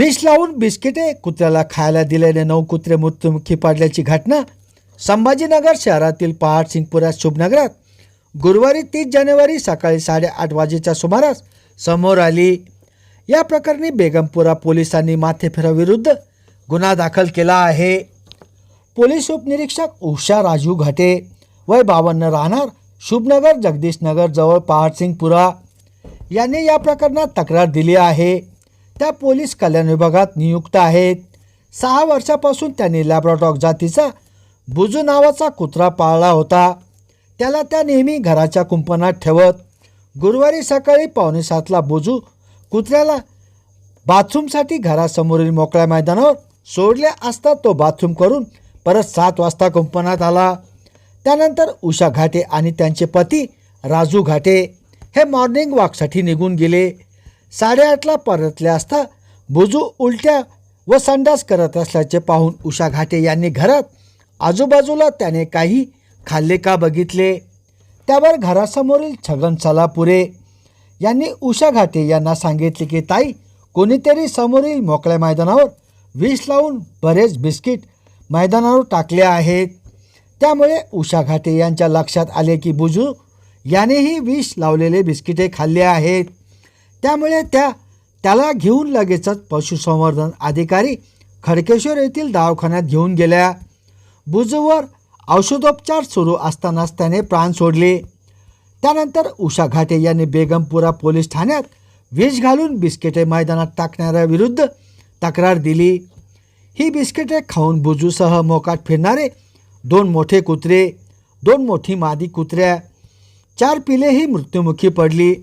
विष लावून बिस्किटे कुत्र्याला खायला दिल्याने नऊ कुत्रे मृत्युमुखी पडल्याची घटना संभाजीनगर शहरातील पहाड सिंगपुरा शुभनगरात गुरुवारी तीस जानेवारी सकाळी साडेआठ वाजेच्या सुमारास समोर आली. या प्रकरणी बेगमपुरा पोलिसांनी माथेफिराविरुद्ध गुन्हा दाखल केला आहे. पोलीस उपनिरीक्षक उषा राजू घाटे वय बावन्न राहणार शुभनगर जगदीशनगर जवळ पहाडसिंगपुरा यांनी या प्रकरणात तक्रार दिली आहे. त्या पोलीस कल्याण विभागात नियुक्त आहेत. सहा वर्षापासून त्यांनी लॅब्राडॉग जातीचा बुजू नावाचा कुत्रा पाळला होता. त्याला त्या नेहमी घराच्या कुंपणात ठेवत गुरुवारी सकाळी पावणे सातला बुजू कुत्र्याला बाथरूमसाठी घरासमोरील मोकळ्या मैदानावर सोडले असता तो बाथरूम करून परत सात वाजता कुंपणात आला. त्यानंतर उषा घाटे आणि त्यांचे पती राजू घाटे हे मॉर्निंग वॉकसाठी निघून गेले. साडेआठला परतले असता बुजू उलट्या व संडास करत असल्याचे पाहून उषा घाटे यांनी घरात आजूबाजूला त्याने काही खाल्ले का बघितले? त्यावर घरासमोरील छगन सलापुरे. यांनी उषा घाटे यांना सांगितले की ताई कोणीतरी समोरील मोकळ्या मैदानावर विष लावून बरेच बिस्किट मैदानावर टाकले आहेत. त्यामुळे उषा घाटे यांच्या लक्षात आले की बुजू यानेही विष लावलेले बिस्किटे खाल्ले आहेत. त्यामुळे त्या त्याला घेऊन लगेचच पशुसंवर्धन अधिकारी खडकेश्वर येथील दवाखान्यात घेऊन गेल्या. बुजूवर औषधोपचार सुरू असतानाच त्याने प्राण सोडले. त्यानंतर उषा घाटे यांनी बेगमपुरा पोलीस ठाण्यात विष घालून बिस्किटे मैदानात टाकणाऱ्याविरुद्ध तक्रार दिली. ही बिस्किटे खाऊन बुजूसह मोकाट फिरणारे दोन मोठे कुत्रे दोन मोठी मादी कुत्र्या चार पिलेही मृत्युमुखी पडली.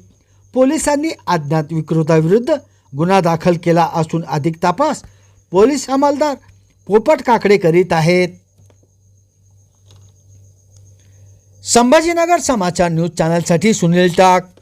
पोलिसांनी अज्ञात विकृताविरुद्ध गुन्हा दाखल केला असून अधिक तपास पोलीस अंमलदार पोपट काकडे करीत आहेत. संभाजीनगर समाचार न्यूज चॅनलसाठी सुनील टाक.